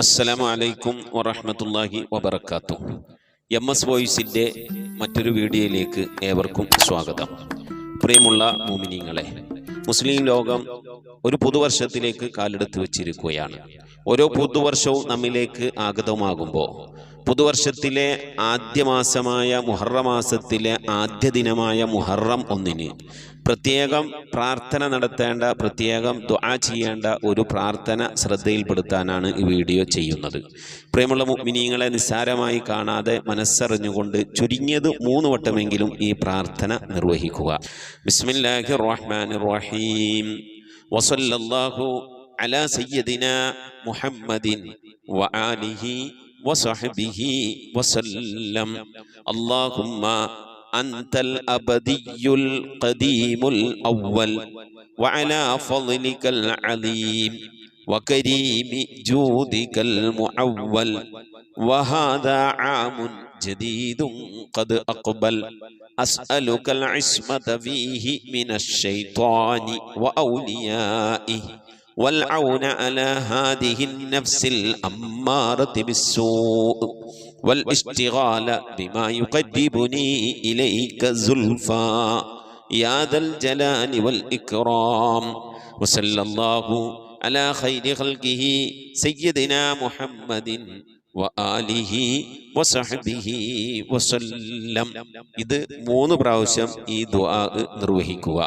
അസ്സലാമു അലൈക്കും വറഹ്മത്തുള്ളാഹി വബറകാത്തു. എം എസ് വോയിസിന്റെ മറ്റൊരു വീഡിയോയിലേക്ക് ഏവർക്കും സ്വാഗതം. പ്രിയമുള്ള മോമിനിങ്ങളെ മുസ്ലിം ലോകം ഒരു പുതുവർഷത്തിലേക്ക് കാലെടുത്ത് വെച്ചിരിക്കുകയാണ്. ഓരോ പുതുവർഷവും നമ്മിലേക്ക് ആഗതമാകുമ്പോൾ പുതുവർഷത്തിലെ ആദ്യ മാസമായ മുഹറ മാസത്തിലെ ആദ്യ ദിനമായ മുഹറം ഒന്നിന് പ്രത്യേകം പ്രാർത്ഥന നടത്തേണ്ട പ്രത്യേകം ദുആ ചെയ്യേണ്ട ഒരു പ്രാർത്ഥന ശ്രദ്ധയിൽപ്പെടുത്താനാണ് ഈ വീഡിയോ ചെയ്യുന്നത്. പ്രിയമുള്ള മുഅ്മിനീങ്ങളെ നിസ്സാരമായി കാണാതെ മനസ്സറിഞ്ഞുകൊണ്ട് ചുരുങ്ങിയത് മൂന്ന് വട്ടമെങ്കിലും ഈ പ്രാർത്ഥന നിർവഹിക്കുക. ബിസ്മില്ലാഹിർ റഹ്മാനിർ റഹീം വസല്ലല്ലാഹു അലാ സയ്യദിന മുഹമ്മദിൻ വആലിഹി وصحبه وسلم. اللهم أنت الأبدي القديم الأول وعلى فضلك العظيم وكريم جودك المعول. وهذا عام جديد قد أقبل. أسألك العصمة فيه من الشيطان وأوليائه. والعون على هذه النفس الأمارة بالسوء والاشتغال بما يقربني إليك زلفى يا ذا الجلال والإكرام وصلى الله على خير خلقه سيدنا محمد وآله وصحبه وسلم ഇത് മൂന്ന് പ്രാവശ്യം ഈ ദുആ നിർവഹിക്കുക